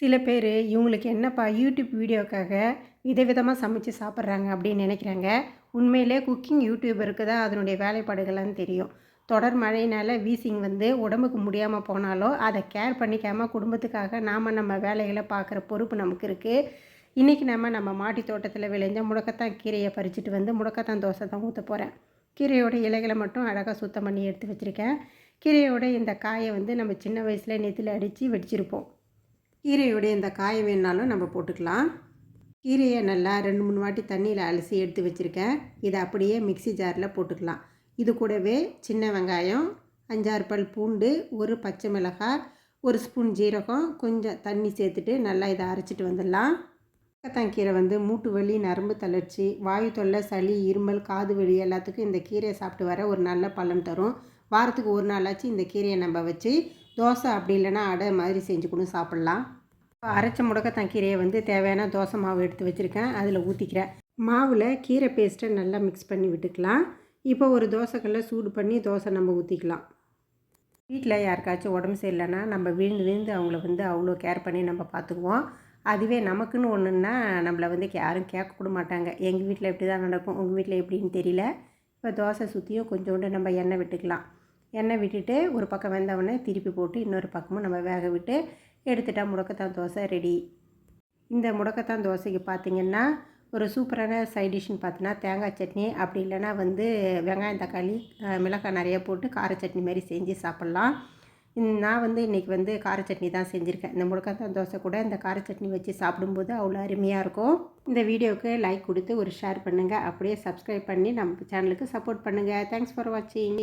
சில பேர் இவங்களுக்கு என்னப்பா யூடியூப் வீடியோக்காக விதவிதமாக சமைச்சு சாப்பிட்றாங்க அப்படின்னு நினைக்கிறாங்க. உண்மையிலே குக்கிங் யூடியூபருக்கு தான் அதனுடைய வேலைப்பாடுகள்லாம் தெரியும். தொடர் மழையினால் வீசிங் வந்து உடம்புக்கு முடியாமல் போனாலோ அதை கேர் பண்ணிக்காமல் குடும்பத்துக்காக நாம் நம்ம வேலைகளை பார்க்குற பொறுப்பு நமக்கு இருக்குது இன்றைக்கி நம்ம நம்ம மாடி தோட்டத்தில் விளைஞ்ச முடக்கத்தான் கீரையை பறிச்சுட்டு வந்து முடக்கத்தான் தோசை தான் ஊற்ற போகிறேன் கீரையோட இலைகளை மட்டும் அழகாக சுத்தம் பண்ணி எடுத்து வச்சுருக்கேன். கீரையோட இந்த காயை வந்து நம்ம சின்ன வயசில் நெத்தில் அடித்து வெடிச்சிருப்போம். கீரையுடைய இந்த காயை வேணாலும் நம்ம போட்டுக்கலாம். கீரையை நல்லா ரெண்டு மூணு வாட்டி தண்ணியில் அலசி எடுத்து வச்சுருக்கேன். இதை அப்படியே மிக்ஸி ஜாரில் போட்டுக்கலாம். இது கூடவே சின்ன வெங்காயம் அஞ்சாறு பல் பூண்டு ஒரு பச்சை மிளகாய் ஒரு ஸ்பூன் ஜீரகம் கொஞ்சம் தண்ணி சேர்த்துட்டு நல்லா இதை அரைச்சிட்டு வந்துடலாம். கீரை வந்து மூட்டு வலி நரம்பு தளர்ச்சி வாயு தொல்லை சளி இருமல் காது வலி எல்லாத்துக்கும் இந்த கீரையை சாப்பிட்டு வர ஒரு நல்ல பலன் தரும். வாரத்துக்கு ஒரு நாளாச்சும் இந்த கீரையை நம்ம வச்சு தோசை அப்படி இல்லைன்னா அடை மாதிரி செஞ்சு கூட சாப்பிட்லாம். இப்போ அரைச்ச முடக்கத்தான் கீரையை வந்து தேவையான தோசை மாவு எடுத்து வச்சுருக்கேன். அதில் ஊற்றிக்கிறேன் மாவில் கீரை பேஸ்ட்டை நல்லா மிக்ஸ் பண்ணி விட்டுக்கலாம். இப்போ ஒரு தோசைக்கல்ல சூடு பண்ணி தோசை நம்ம ஊற்றிக்கலாம் வீட்டில் யாருக்காச்சும் உடம்பு சரியில்லைன்னா நம்ம விழுந்து விழுந்து அவங்கள வந்து அவ்வளோ கேர் பண்ணி நம்ம பார்த்துக்குவோம். அதுவே நமக்குன்னு ஒன்றுன்னா நம்மளை வந்து யாரும் கேட்கக்கூட மாட்டாங்க. எங்கள் வீட்டில் இப்படி தான் நடக்கும் உங்கள் வீட்டில் எப்படின்னு தெரியல. இப்போ தோசை சுற்றியும் கொஞ்சோண்டு நம்ம எண்ணெய் விட்டுக்கலாம். எண்ணெய் விட்டுட்டு ஒரு பக்கம் வெந்தவொடனே திருப்பி போட்டு இன்னொரு பக்கமும் நம்ம வேக விட்டு எடுத்துட்டால் முடக்கத்தான் தோசை ரெடி இந்த முடக்கத்தான் தோசைக்கு பார்த்திங்கன்னா ஒரு சூப்பரான சைட் டிஷ்னு பார்த்தோன்னா தேங்காய் சட்னி அப்படி இல்லைன்னா வந்து வெங்காயம் தக்காளி மிளகாய் நிறைய போட்டு கார சட்னி மாதிரி செஞ்சு சாப்பிட்லாம். நான் வந்து இன்றைக்கி வந்து கார சட்னி தான் செஞ்சுருக்கேன். இந்த முடக்கத்தான் தோசை கூட இந்த கார சட்னி வச்சு சாப்பிடும்போது அவ்வளோ அருமையாக இருக்கும். இந்த வீடியோவுக்கு லைக் கொடுத்து ஒரு ஷேர் பண்ணுங்கள் அப்படியே சப்ஸ்கிரைப் பண்ணி நம்ம சேனலுக்கு சப்போர்ட் பண்ணுங்கள் தேங்க்ஸ் ஃபார் வாட்சிங்